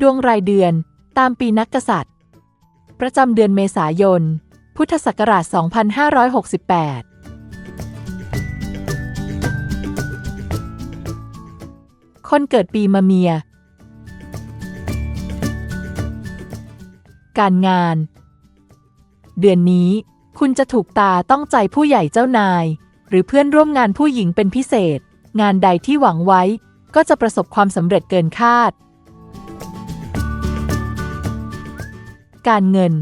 ดวงรายเดือนตามปีนักกษัตริย์ ประจำเดือนเมษายน พุทธศักราช 2568คนเกิดปีมะเมีย การงาน เดือนนี้ คุณจะถูกตาต้องใจผู้ใหญ่เจ้านาย หรือเพื่อนร่วมงานผู้หญิงเป็นพิเศษ งานใดที่หวังไว้ ก็จะประสบความสำเร็จเกินคาด การเงิน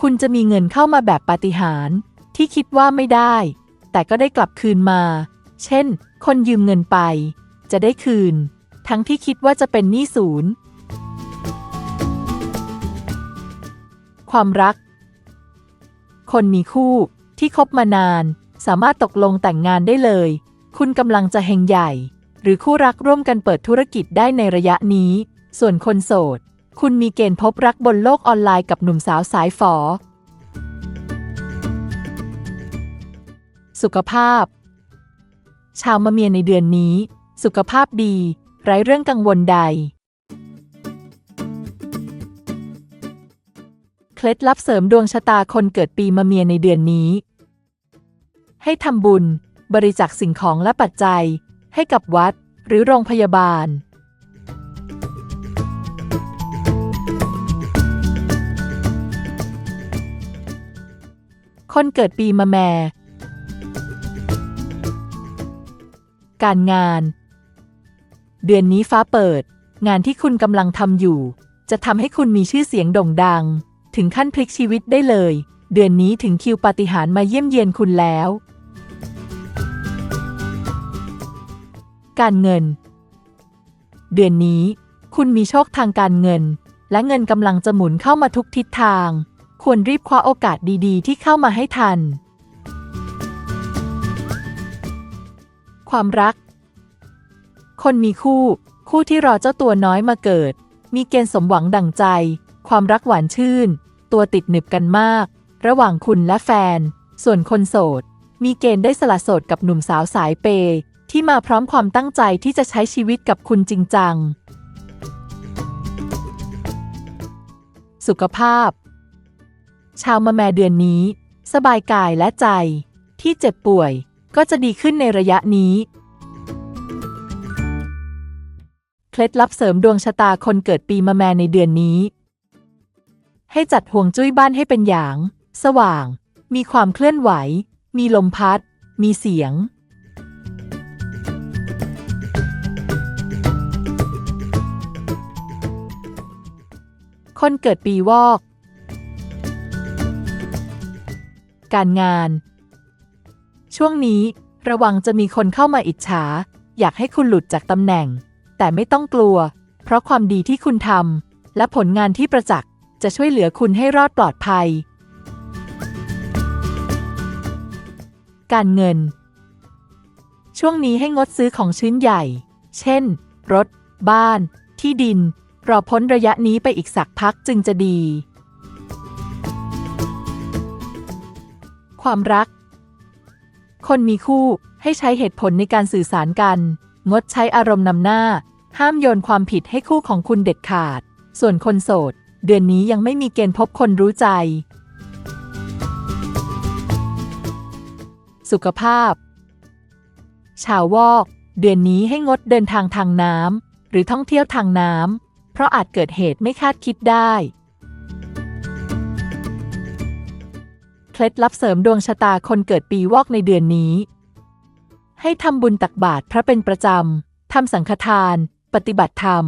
คุณจะมีเงินเข้ามาแบบปาฏิหาริย์ที่คิดว่าไม่ได้ แต่ก็ได้กลับคืนมา เช่น คนยืมเงินไป จะได้คืน ทั้งที่คิดว่าจะเป็นหนี้ศูนย์ ความรัก คนมีคู่ที่คบมานาน สามารถตกลงแต่งงานได้เลย คุณกำลังจะเฮงใหญ่ หรือคู่รักร่วมกันเปิดธุรกิจได้ในระยะนี้ ส่วนคนโสด คุณมีเกณฑ์พบรักบนโลกออนไลน์กับหนุ่มสาวสายฝอ สุขภาพ ชาวมะเมียในเดือนนี้ สุขภาพดี ไร้เรื่องกังวลใด เคล็ดลับเสริมดวงชะตาคนเกิดปีมะเมียในเดือนนี้ ให้ทำบุญ บริจาคสิ่งของและปัจจัย ให้กับวัด หรือโรงพยาบาล คนเกิดปีมะแม การงาน เดือนนี้ฟ้าเปิด งานที่คุณกำลังทำอยู่ จะทำให้คุณมีชื่อเสียงโด่งดัง ถึงขั้นพลิกชีวิตได้เลย เดือนนี้ถึงคิวปาฏิหาริย์มาเยี่ยมเยียนคุณแล้ว การเงิน เดือนนี้ คุณมีโชคทางการเงิน และเงินกำลังจะหมุนเข้ามาทุกทิศทาง ควรรีบคว้าโอกาสดีๆ ที่เข้ามาให้ทัน ความรัก คนมีคู่ คู่ที่รอเจ้าตัวน้อยมาเกิด มีเกณฑ์สมหวังดั่งใจ ความรักหวานชื่น ตัวติดหนึบกันมาก ระหว่างคุณและแฟน ส่วนคนโสด มีเกณฑ์ได้สละโสดกับหนุ่มสาวสายเปย์ที่มาพร้อมความตั้งใจที่จะใช้ชีวิตกับคุณจริงจัง สุขภาพ ชาวมะแมเดือนนี้ สบายกายและใจ ที่เจ็บป่วยก็จะดีขึ้นในระยะนี้ เคล็ดลับเสริมดวงชะตาคนเกิดปีมะแมในเดือนนี้ ให้จัดห่วงจุ้ยบ้านให้เป็นอย่าง สว่าง มีความเคลื่อนไหว มีลมพัด มีเสียง คนเกิดปีวอก การงาน ช่วงนี้ระวังจะมีคนเข้ามาอิจฉา อยากให้คุณหลุดจากตำแหน่ง แต่ไม่ต้องกลัว เพราะความดีที่คุณทำและผลงานที่ประจักษ์จะช่วยเหลือคุณให้รอดปลอดภัย การเงิน ช่วงนี้ให้งดซื้อของชิ้นใหญ่ เช่น รถ บ้าน ที่ดิน รอพ้นระยะนี้ไปอีกสักพักจึงจะดี ความรัก คนมีคู่ให้ใช้เหตุผลในการสื่อสารกัน งดใช้อารมณ์นำหน้า ห้ามโยนความผิดให้คู่ของคุณเด็ดขาด ส่วนคนโสด เดือนนี้ยังไม่มีเกณฑ์พบคนรู้ใจ สุขภาพ ชาววอก เดือนนี้ให้งดเดินทางทางน้ำหรือท่องเที่ยวทางน้ำเพราะอาจเกิดเหตุไม่คาดคิดได้ เคล็ดลับเสริมดวงชะตาคนเกิดปีวอกในเดือนนี้ ให้ทำบุญตักบาตรพระเป็นประจำ ทำสังฆทาน ปฏิบัติธรรม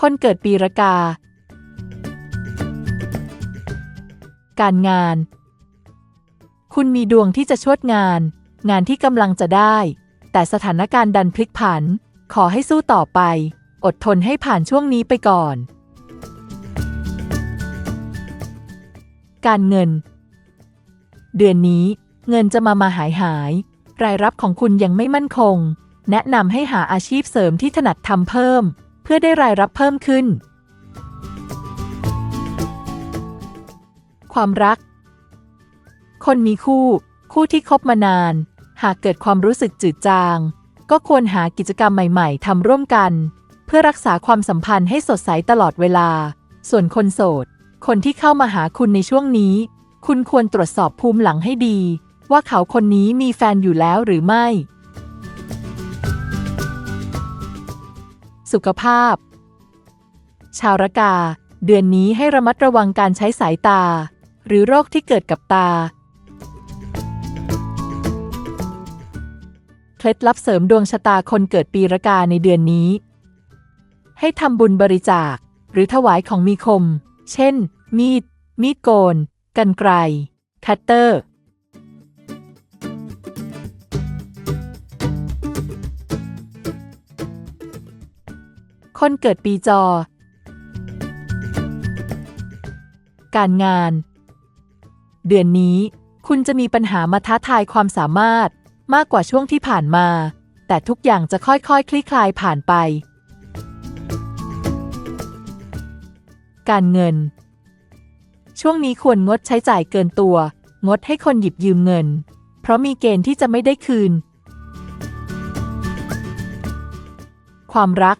คนเกิดปีรากา การงาน คุณมีดวงที่จะชดงาน งานที่กำลังจะได้ แต่สถานการณ์ดันพลิกผัน ขอให้สู้ต่อไป อดทนให้ผ่านช่วงนี้ไปก่อน การเงิน เดือนนี้เงินจะมามาหายหาย รายรับของคุณยังไม่มั่นคง แนะนำให้หาอาชีพเสริมที่ถนัดทำเพิ่ม เพื่อได้รายรับเพิ่มขึ้น ความรัก คนมีคู่ คู่ที่คบมานาน หากเกิดความรู้สึกจืดจาง ก็ควรหากิจกรรมใหม่ ๆทำร่วมกัน เพื่อรักษาความสัมพันธ์ให้สดใสตลอดเวลา ส่วนคนโสด คนที่เข้ามาหาคุณในช่วงนี้ คุณควรตรวจสอบภูมิหลังให้ดี ว่าเขาคนนี้มีแฟนอยู่แล้วหรือไม่ สุขภาพ ชาวรกา เดือนนี้ให้ระมัดระวังการใช้สายตา หรือโรคที่เกิดกับตา เคล็ดลับเสริมดวงชะตาคนเกิดปีรากาในเดือนนี้ ให้ทำบุญบริจาค หรือถวายของมีคม เช่น มีด มีดโกน กันไกร คัตเตอร์ คนเกิดปีจอ การงาน เดือนนี้ คุณจะมีปัญหามาท้าทายความสามารถ มากกว่าช่วงที่ผ่านมา แต่ทุกอย่างจะค่อยๆคคลี่คลายผ่านไป การเงิน ช่วงนี้ควรงดใช้จ่ายเกินตัว งดให้คนหยิบยืมเงิน เพราะมีเกณฑ์ที่จะไม่ได้คืน ความรัก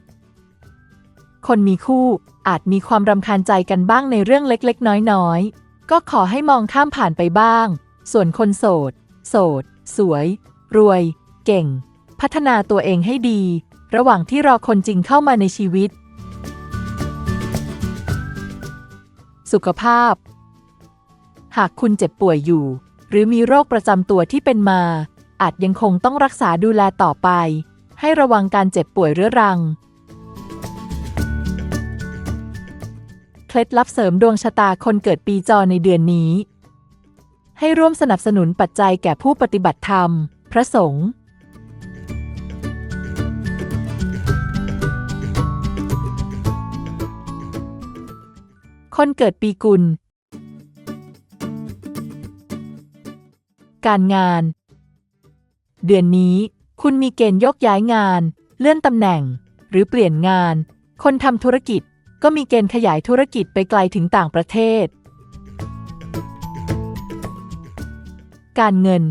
คนมีคู่อาจมีความรำคาญใจกันบ้างในเรื่องเล็กๆ น้อยๆ ก็ขอให้มองข้ามผ่านไปบ้าง ส่วนคนโสด โสด สวย รวย เก่ง พัฒนาตัวเองให้ดี ระหว่างที่รอคนจริงเข้ามาในชีวิต สุขภาพ หากคุณเจ็บป่วยอยู่ หรือมีโรคประจำตัวที่เป็นมา อาจยังคงต้องรักษาดูแลต่อไป ให้ระวังการเจ็บป่วยเรื้อรัง เคล็ดลับเสริมดวงชะตาคนเกิดปีจอในเดือนนี้ให้ร่วมสนับสนุนปัจจัยแก่ผู้ปฏิบัติธรรม พระสงฆ์คนเกิดปีกุล การงาน เดือนนี้คุณมีเกณฑ์ยกย้ายงาน เลื่อนตำแหน่ง หรือเปลี่ยนงาน คนทำธุรกิจก็มีเกณฑ์ขยายธุรกิจไปไกลถึงต่างประเทศ การเงิน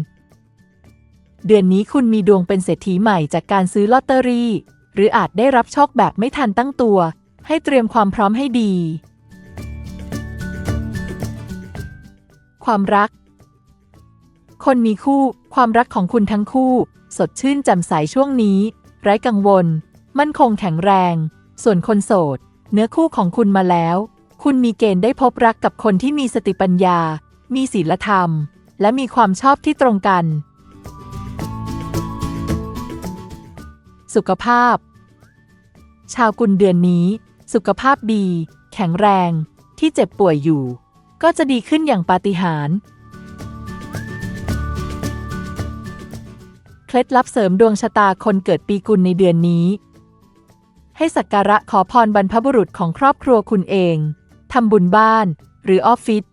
เดือนนี้คุณมีดวงเป็นเศรษฐีใหม่จากการซื้อลอตเตอรี่ หรืออาจได้รับโชคแบบไม่ทันตั้งตัว ให้เตรียมความพร้อมให้ดี ความรัก คนมีคู่ ความรักของคุณทั้งคู่ สดชื่นแจ่มใสช่วงนี้ ไร้กังวล มั่นคงแข็งแรง ส่วนคนโสด เนื้อคู่ของคุณมาแล้ว คุณมีเกณฑ์ได้พบรักกับคนที่มีสติปัญญา มีศีลธรรม และมีความชอบที่ตรงกัน สุขภาพ ชาวกุลเดือนนี้ สุขภาพดี แข็งแรง ที่เจ็บป่วยอยู่ ก็จะดีขึ้นอย่างปาฏิหาริย์เคล็ดลับเสริมดวงชะตาคนเกิดปีกุลในเดือนนี้ ให้สักการะขอพรบรรพบุรุษของครอบครัวคุณเอง ทำบุญบ้าน หรือออฟฟิศ